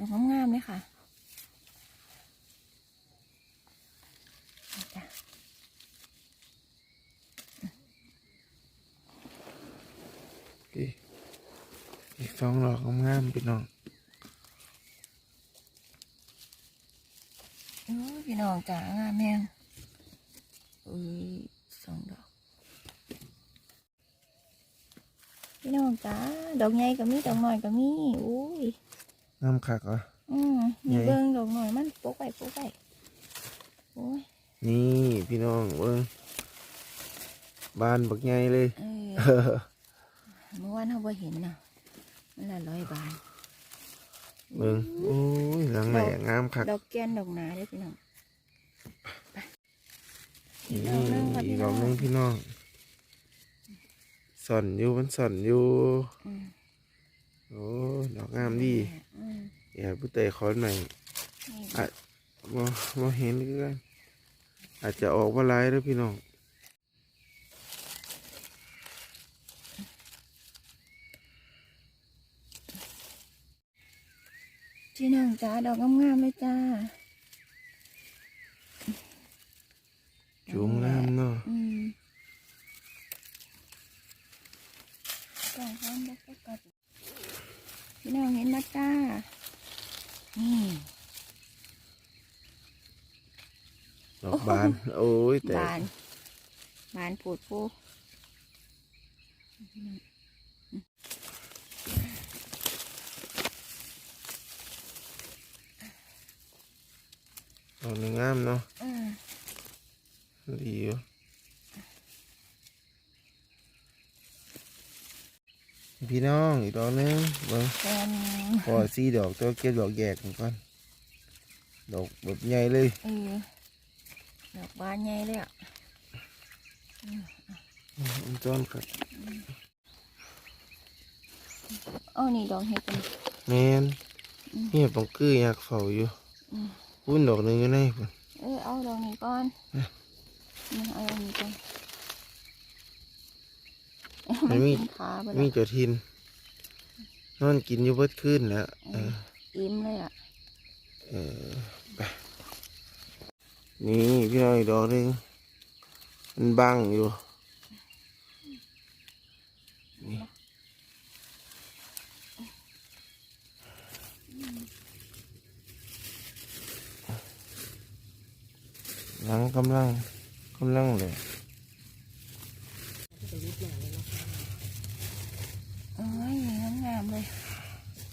ดอกงามๆเลยค่ะนี่จ้ะอีกอีกสองดอกงามๆพี่น้องโอ้ยพี่น้องจ้างามแม่งอุ้ยสองดอก พี่น้องจ้าดอกใหญ่ก็มีดอกน้อยก็มีอุ้ย งามคักเหรออืมใหญ่มีเบิ้งดอกน้อยมันโป๊กไปโป๊กไปโอ้ยนี่พี่น้องเบิ้งบานบักใหญ่เลยเออเออเมื่อวานเขาบ่เห็นนะมันละร้อยบาทเบิ้งโอ้ยหลังไหนอะงามคักดอกแกนดอกหนาเด้อพี่น้องไปอีนี่กดอกหนึงค่ะอีพี่กดน้ออกงหนึงพี่น้องสอนอยู่มันสอนอยู่อืม โอ้ดอกงามดีอืมอย่าผู้เตะคอนใหม่นี่อะบ่บ่เห็นคือกันอาจจะออกว่าร้ายแล้วพี่น้องพี่น้องจ้าดอกงามๆเลยจ้าจูงงามเนาะอืมก่อนร้อนดอกก็กัด พี่น้องเห็นมาจ้านี่ดอกบาน โอ้ยแต่บาน บานปูดปูดอกหนึงงามเนาะอืมดีอยู่ พี่น้องอีกดอกหนึงเบิ่งแกนพอสี่ดอกตัวเก็บดอกแยกมันก่อนดอกแบบใหญ่เลยเออดอกบานใหญ่เลยอะมันจ้อนครับอ๋อนี่ดอกเห็ดกันแมนนี่ปังกืออยากเฝ้าอยู่อืมปุ้นดอกหนึ่งอยู่ในพุ่นเออเอาดอกนี้ก่อนนี่เอาดอกนี้ก่อน มันมีกินขาไปมีแล้วเจ้าทินนอนกินอยู่เบิดคืนแล้วเอออิ่มเลยอะเออไปนี่พี่น้องอีกดอกหนึ่งมันบังอยู่นี่หลังกำลังกำลังเลย โอ้ยงามๆเลย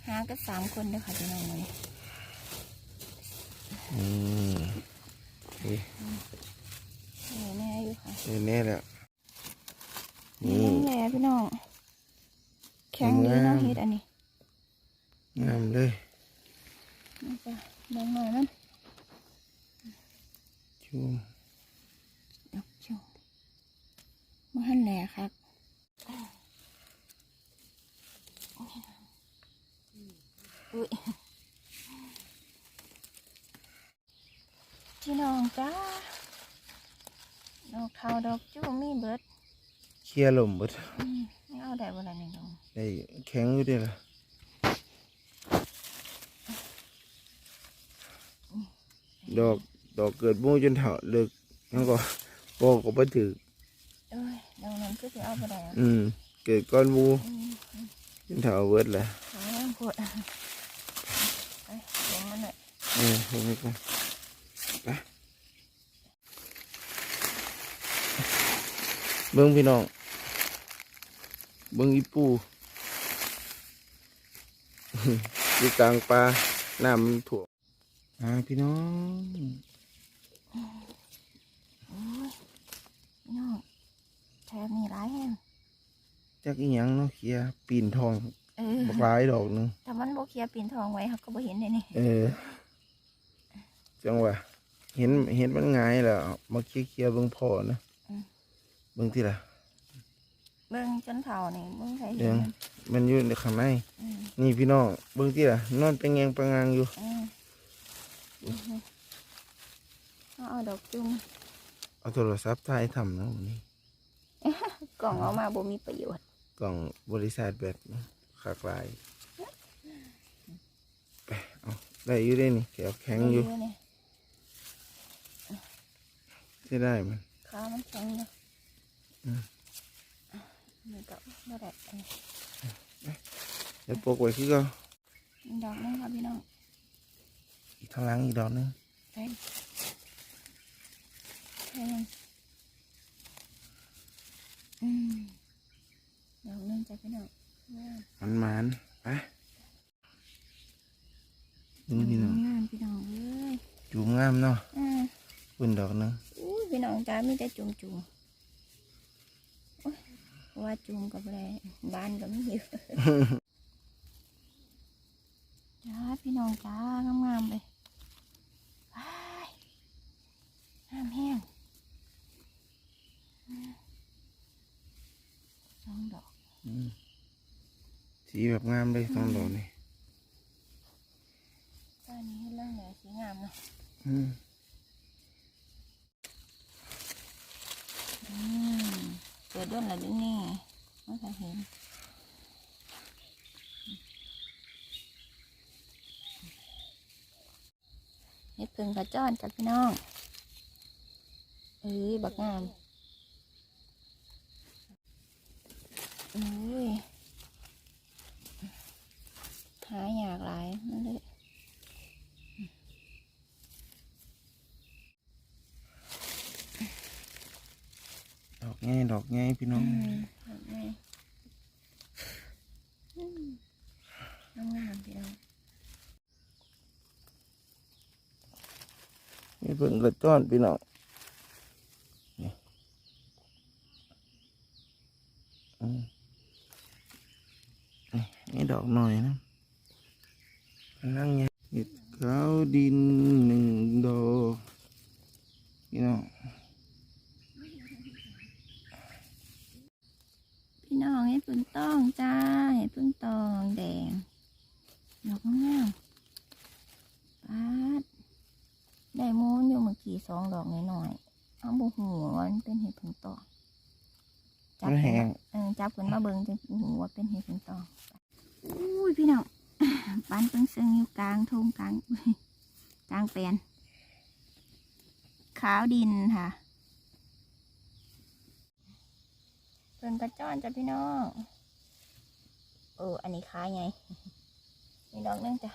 หากันสามคนเด้อค่ะพี่น้องเลยอืมนี่นี่แน่อยู่ค่ะนี่แน่แล้วนี่นี่แน่พี่น้อง แข็งดีเนาะงามเฮ็ดอันนี้งามเลยนี่จ้ะดอกหน่อยมันจุ่ม ดอกจู มาหันแหน่ครับอุ้ยพี่น้องจ้าดอกเทาดอกจูมีเบิดเคลียร์ลมเบดอืมไม่เอาได้บ่ล่ะนี่ดอกได้แข็งอยู่เด้อล่ะดอกดอกเกิดมู่จนเถาเลิกแล้วก็โปกก็บ่ถือ เอ้ยดอกนั้นคือสิเอาบ่ได้อะอืม เกิดก้อนมูอืมจนเถาเบิดละหาน้ำพดไปเลี้ยงมันหน่อยเออเพิ่งไปก่อนไปเบิ้งพี่น้อง เบิ้งอีปูอยู่กลางป่าน้ำมันถ่วมอ่าพี่น้องโอ้ยพี่น้อง แถบนี้ร้ายแห้งจักอีหยังเนาะเขียปีนทองเออบักหลายดอกหนึงแต่มันโบเคลียร์ปีนทองไว้เขาก็บ่เห็นเลยนี่เออ จังหวะเห็นเห็นมันง่ายแล้วมาเคลียร์เคลียร์เบิ่งพ่อนะเบิ่งที่ละเบิ่งจนเท่านี่เบิ่งใครเดี๋เห็ยนวมันมันอยู่ในข้างใน อืมนี่พี่น้องเบิ่งที่ละนอนเป็นแงงประงางอยู่อืมเอาเอาดอกจุ่มเอาโทรศัพท์ถ่ายทำนะวันนี้ กล่องเอามาบ่มีประโยชน์กล่องบริษัทแบบนะขากลายไปเอาได้อยู่ได้นี่แขวแข็งอยู่นี่ใช่ได้มันขามันแข็งอยู่อืมนี่ก็บ่ได้อันนี้เดี๋ยวปลูกไว้คือก็อีกดอกหนึงครับพี่น้องอีกทางหลังอีกดอกหนึงใช่ใช่มั นอืมดอกหนึงจ้ะพี่น้องงามมันมันๆไปดูพี่น้องงามพี่น้องเอ้ยจูงงามเนาะอ่าปุ่นดอกหนึงอุ้ยพี่น้องจ้ามีแต่จุ่มจุ่มโอ้ยว่าจุ่มกับอะไรบ้านก็ไม่อยู่จ้าพี่น้องจ้างามๆเลยไปงามแห้งสองดอก อืม สีแบบงามเลยสองดอกนี่ตอนนี้เรื่องเหนือสีงามเนาะอืมอืมเกิดด้นละดินี่ไม่เคยเห็นเฮ็ดพึ่งกระจ้อนจ้ะพี่น้องเอ้ยบักงามอุ้ย หาอยากหลายนั่นเลยดอกง่ายดอกง่ายพี่น้องอืมแบบนี้อืมงามๆพี่น้องนี่เพิ่งกระจ้อนพี่น้องนี่อืมนี่นี่ดอกหน่อยนะ กำลังไงเห็ดขาวดินหนึ่งดอกพี่น้องพี่น้องให้พึ่งต้องจ้าให้พึ่งตองแดงดอกงามๆปาดได้มูนอยู่เมื่อกี้สองดอกน้อยๆเอาบุหัวามันเป็นเห็ดพึ่งตองจับมันขึ้แห้นงมาเออจับขึ้นมาเบิ่งจะหูว่าเป็นเห็ดพึ่งตองอุ้ยพี่น้อง ปานเพิ่งซึ่งอยู่กลางทุ่งกลางกลางแปลนขาวดินค่ะเป็นกระจ้อนจ้ะพี่น้องเอออันนี้ค้าไงมีดอกนึงจ้ะ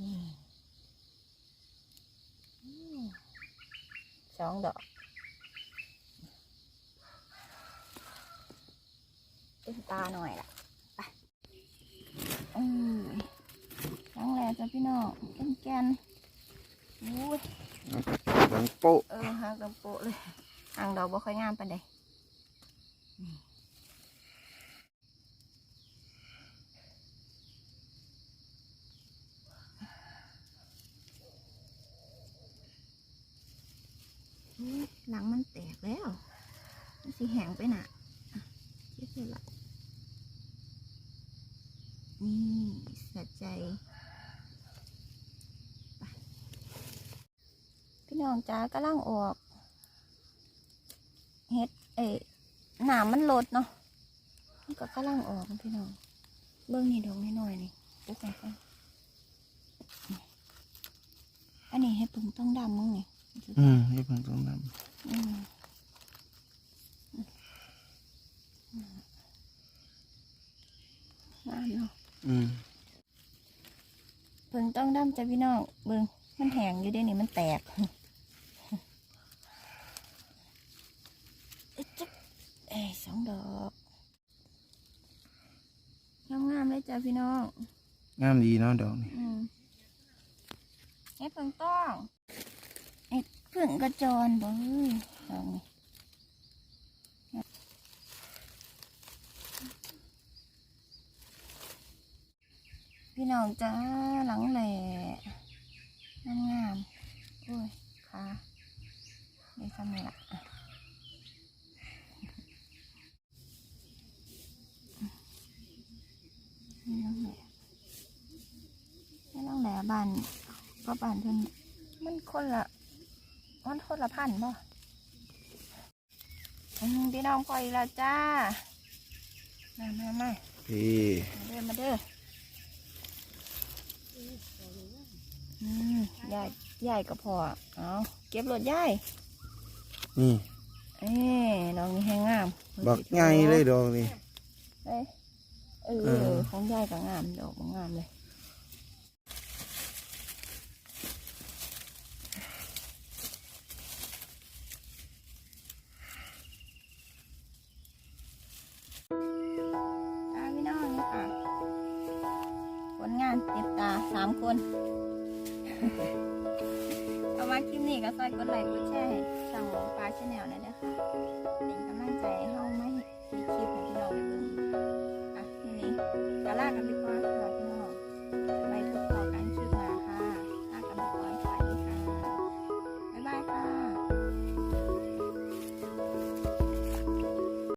นี่อืมสองดอกเป็นตาหน่อยล่ะ ไปอือทั้งแหล่จ้ะพี่น้องแกนแกนๆอุ้ยหลังโป๊ะเออหางกระโปะเลยหางดอกบ่ค่อยงามปานใดอุ๊ยหลังมันแตกแล้ว มันสิแห้งไปน่ะอะเช็ดเลยละ สะใจไปพี่น้องจ้ากำลังออกเฮ็ดเอ้ยหนามมันลดเนาะมันก็กำลังออกพี่น้อง เบิ่งนี่ดอกน้อยๆนี่ปุ๊กไปก่อนนี่อันนี้เฮ็ดผึ่งต้องดำมั้งนี่อืมนี่เพิ่งต้องนอืมงามเนาะำอืม เพิ่งต้องดำจ้ะพี่น้องเบิ่งมันแห้งอยู่เด้นี่มันแตกเอ้ยจ๊ะเอ้ยสองดอกงามๆเลยจ้ะพี่น้องงามดีเนาะดอกนี่อืมเฮ็ดเพิ่งต้องเฮ็ดเพิ่งกระจรบ่เฮ้ยลองนี่ พี่น้องจ้าหลังแหล่งามงามๆโอ้ยขาได้ทำนี่ละอะนี่น้องแหล่ไม่ต้องแหลบ้านก็บ้านเพิ่นมันคนละมันคนละพันธุ์บ่อืมพี่น้องพออีกแล้วจ้า มามามาพี่มาเด้อมาเด้ออืม ยายยายก็พอเอาเก็บรถยายนี่เอ้ดอกนี้แห้งงามบักไงเลยดอกนี่เอ้ยเอเอออของยายก็งามดอกบ่งามเลย สามคนเอามาคลิปนี้ก็ซอยกดไลค์กดแชร์ให้ช่องหลวงปลาชแนลนะเด้อค่ะเป็นกำลังใจให้เฮาไม่ให้คลิป